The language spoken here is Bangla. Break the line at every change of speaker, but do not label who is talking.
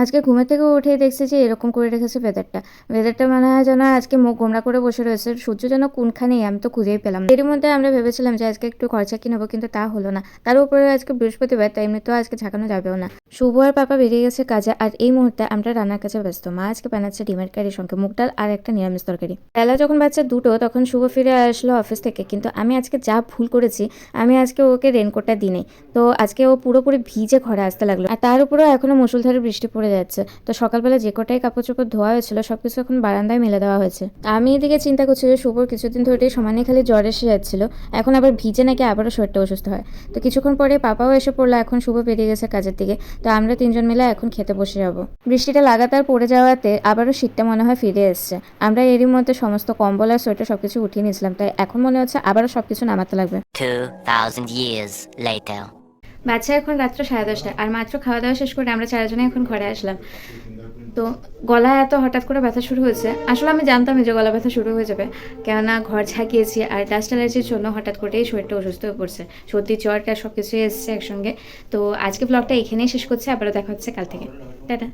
আজকে ঘুমের থেকে উঠেই দেখছি যে এরকম করে রেখেছে ভেদারটা ওয়েদারটা মনে হয় যেন আজকে মুখ গোমরা করে বসে রয়েছে, সূর্য যেন কোনখানেই আমি তো খুঁজেই পেলাম এর মধ্যে আমরা ভেবেছিলাম যে আজকে একটু খরচা কি নেব, কিন্তু তা হলো না। তার উপরে আজকে বৃহস্পতিবার, তাই এমনিতেও আজকে ঝাঁকানো যাবেও না। শুভ আর পাপা বেরিয়ে গেছে কাজে, আর এই মুহূর্তে আমরা রান্নার কাছে ব্যস্ত। মা আজকে বানাচ্ছে ডিমের কারির সঙ্গে মুগ ডাল আর একটা নিরামিষ তরকারি। বেলা যখন বাচ্চা দুটো, তখন শুভ ফিরে আসলো অফিস থেকে, কিন্তু আমি আজকে যা ভুল করেছি, আমি আজকে ওকে রেনকোটটা দিই তো আজকে ও পুরোপুরি ভিজে ঘরে আসতে লাগল। আর তার উপরেও এখনও মুসুলধারে বৃষ্টি পড়ে যাচ্ছে। তো সকালবেলা যে কটাই কাপড় চোপড় ধোয়া হয়েছিল সবকিছু এখন বারান্দায় মেলে দেওয়া হয়েছে। আমি এদিকে চিন্তা করছি যে শুভর কিছুদিন ধরেই সমানে খালি জ্বর এসে যাচ্ছিল। এখন আবার ভিজে নাকি আবারও শরীরটা অসুস্থ হয়। তো কিছুক্ষণ পরে পাপাও এসে পড়ল এখন শুভ বেরিয়ে গেছে কাজের দিকে। তো আমরা তিনজন মিলে এখন খেতে বসে যাব। বৃষ্টিটা লাগাতার পড়ে যাওয়াতে আবারও শীতটা মনে হয় ফিরে এসছে। আমরা এরই মধ্যে সমস্ত কম্বল আর সোয়েটার সবকিছু উঠিয়ে নিয়েছিলাম। তাই এখন মনে হচ্ছে আবারও সবকিছু নামাতে লাগবে।
2,000 years later.
বাচ্চা এখন রাত্র সাড়ে দশটা আর মাত্র খাওয়া দাওয়া শেষ করে আমরা চারজনে এখন ঘরে আসলাম। তো গলা এত হঠাৎ করে ব্যথা শুরু হয়েছে, আসলে আমি জানতাম যে গলা ব্যথা শুরু হয়ে যাবে। কেননা ঘর ঝাঁকিয়েছি আর ডাস্ট অ্যালার্জির জন্য হঠাৎ করেই শরীরটা অসুস্থ হয়ে পড়ছে। সর্দি জ্বরটা সব কিছুই এসছে একসঙ্গে। তো আজকে ব্লগটা এখানেই শেষ করছে, আবারও দেখা হচ্ছে কাল থেকে। টাটা।